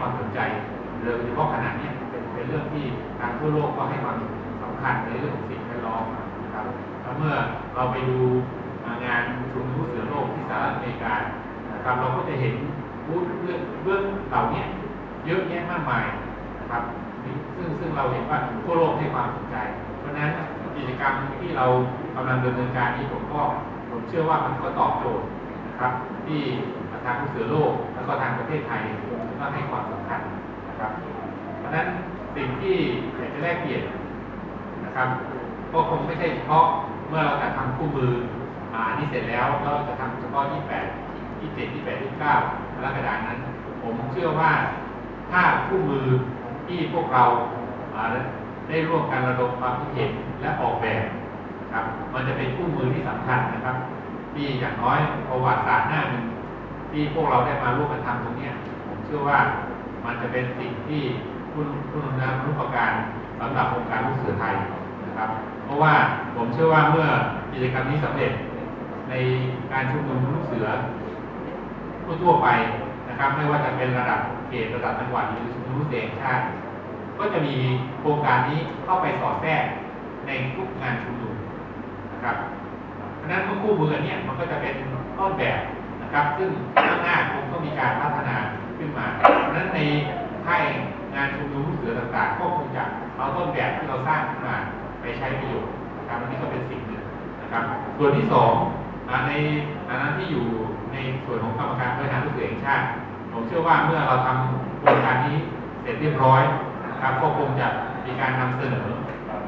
ความสนใจโดยเฉพาะขนาดนี้เป็นเป็นเรื่องที่ทางทั่วโลกก็ให้ความสำคัญในเรื่องของสิ่งแวดล้อมนะครับแล้วเมื่อเราไปดูงานชุมนุมเสือโลกที่สหรัฐอเมริกานะครับเราก็จะเห็นพูดเรื่องเรื่องเหล่านี้เยอะแยะมากมายนะครับซึ่งซึ่งเราเห็นว่าทั่วโลกให้ความสนใจ เพราะนั้นกิจกรรมที่เรากำลังดำเนินการนี้ผมก็ผมเชื่อว่ามันก็ตอบโจทย์ นะครับที่ทางเสือโลกแล้วก็ทางประเทศไทยก็ให้ความสำคัญนะครับ เพราะฉะนั้นสิ่งที่อยากจะแลกเปลี่ยนนะครับ ก็คงไม่ใช่เฉพาะเมื่อเราจะทำคู่มืออ่านี้เสร็จแล้วเราจะทำเฉพาะ 28 27 28 29กรกฎาคมนั้น ผมเชื่อว่าถ้าคู่มือที่พวกเราได้ร่วมกันระดมความคิดเห็นและออกแบบ มันจะเป็นคู่มือที่สำคัญนะครับ ที่อย่างน้อยประวัติศาสตร์หน้าหนึ่งที่พวกเราได้มาร่วมกันทำตรงนี้ผมเชื่อว่ามันจะเป็นสิ่งที่คุณคุณนามรุปการสำหรับองค์การลูกเสือไทยนะครับ เพราะว่าผมเชื่อว่าเมื่อกิจกรรมนี้สำเร็จในการชุมนุมลูกเสือทั่วไปนะครับ ไม่ว่าจะเป็นระดับเขตระดับจังหวัดหรือชุมนุมลูกเสืองชาติ ก็จะมีโครงการนี้เข้าไปสอดแทรกในทุกงานชุมนุม นะครับเพราะฉะนั้นคู่มือเนี้ยมันก็จะเป็นต้นแบบนะครับ ซึ่งข้างหน้าคงต้องมีการพัฒนาขึ้นมา เพราะฉะนั้นในค่ายงานชุมนุมลูกเสือต่างๆ ก็คงจะเอาต้นแบบที่เราสร้างขึ้นมาไปใช้ประโยชน์นะครับอันนี้ก็เป็นสิ่งหนึ่งนะครับ ส่วนที่สองในฐานะที่อยู่ในส่วนของกรรมการบริหารลูกเสือแห่งชาติ ผมเชื่อว่าเมื่อเราทำโครงการนี้เสร็จเรียบร้อยนะครับก็คงจะมีการนำเสนอ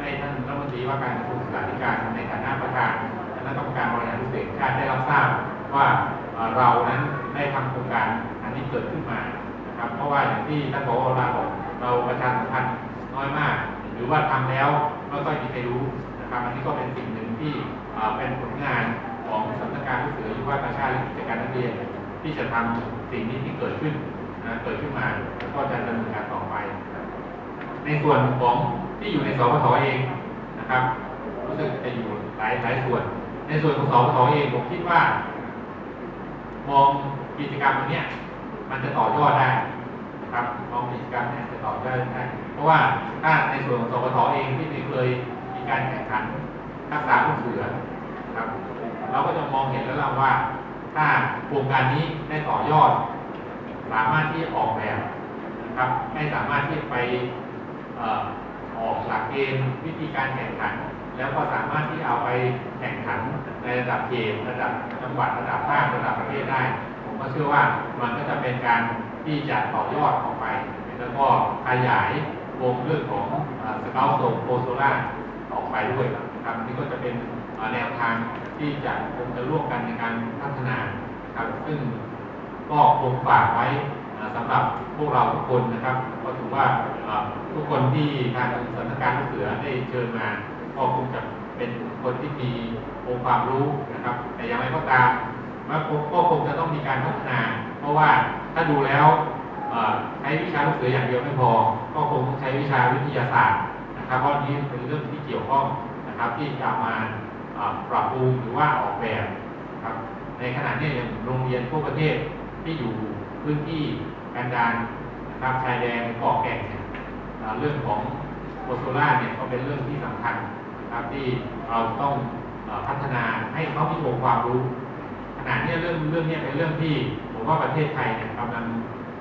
ให้ท่านรัฐมนตรีว่าการกระทรวงศึกษาธิการในฐานะประธานคณะกรรมการบริหารลูกเสือแห่งชาติได้รับทราบว่าเรานั้นได้ทำโครงการอันนี้เกิดขึ้นมานะครับ เพราะว่าอย่างที่ท่านผอเราบอกเราประชาสัมพันธ์น้อยมาก หรือว่าทำแล้วไม่ค่อยมีใครรู้นะครับอันนี้ก็เป็นสิ่งหนึ่งที่เป็นผลงานของสำนักงานลูกเสือยุวกาชาติและกิจการนักเรียน ที่จะทำสิ่งนี้ที่เกิดขึ้นนะเกิดขึ้นมาแล้วก็จะดำเนินการต่อไป ในส่วนของ ที่อยู่ในสพทเองนะครับรู้สึกจะอยู่หลายหลายส่วน ในส่วนของสพทเองผมคิดว่า มองกิจกรรมอันเนี้ยมันจะต่อยอดได้นะครับมองกิจกรรมเนี่ยจะต่อยอดได้เพราะว่าถ้าในส่วนของสพทเองที่ไม่เคยมีการแข่งขันทักษะลูกเสือนะครับเราก็จะมองเห็นแล้วล่ะว่า ถ้าโครงการนี้ได้ต่อยอด สามารถที่ออกแบบนะครับให้สามารถที่ไป ออกหลักเกณฑ์วิธีการแข่งขัน แล้วก็สามารถที่เอาไปแข่งขันในระดับเขตระดับจังหวัดระดับภาคระดับประเทศได้ ผมก็เชื่อว่ามันก็จะเป็นการที่จะต่อยอดออกไป แล้วก็ขยายวงเรื่องของสเกลโซโคโซล่าออกไปด้วยนะครับนี่ก็จะเป็นแนวทางที่จะคงจะร่วมกันในการพัฒนาครับซึ่งก็คงฝากไว้ อ่าสำหรับพวกเราทุกคนนะครับก็ถือว่าทุกคนที่ทางสำนักการลูกเสือได้เชิญมาก็คงจะเป็นคนที่มีองค์ความรู้นะครับ แต่อย่างไรก็ตามมันก็คงจะต้องมีการพัฒนา เพราะว่าถ้าดูแล้วใช้วิชาลูกเสืออย่างเดียวไม่พอ ก็คงต้องใช้วิชาวิทยาศาสตร์นะครับเพราะอันนี้เป็นเรื่องที่เกี่ยวข้องนะครับที่จะมาอ่าปรับปรุงหรือว่าออกแบบครับในขณะนี้อย่างโรงเรียนทั่วประเทศ ที่อยู่พื้นที่กันดารนะครับชายแดนเกาะแก่งเนี่ยเรื่องของโอโซล่าเนี่ยก็เป็นเรื่องที่สำคัญนะครับที่เราต้องพัฒนาให้เขามีองค์ความรู้ขณะนี้เรื่องเรื่องเนี้เป็นเรื่องที่ผมว่าประเทศไทยเนี่ยกำลัง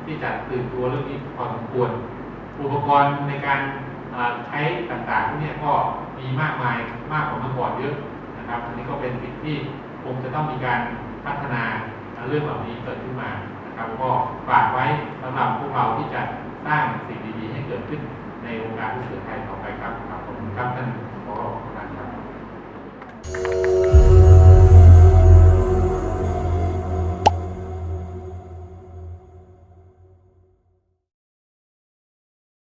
ที่จะตื่นตัวเรื่องนี้พอสมควร อุปกรณ์ในการใช้ต่างๆพวกเนี้ก็มีมากมายมากกว่าเมื่อก่อนเยอะนะครับ อันนี้ก็เป็นสิ่งที่คงจะต้องมีการพัฒนา นะเรื่องเหล่านี้เกิดขึ้นมานะครับก็ฝากไว้สำหรับพวกเราที่จะสร้างสิ่งดีๆให้เกิดขึ้นในวงการผู้สื่อไทยต่อไปครับขอบคุณครับท่านผอครับ Thank you.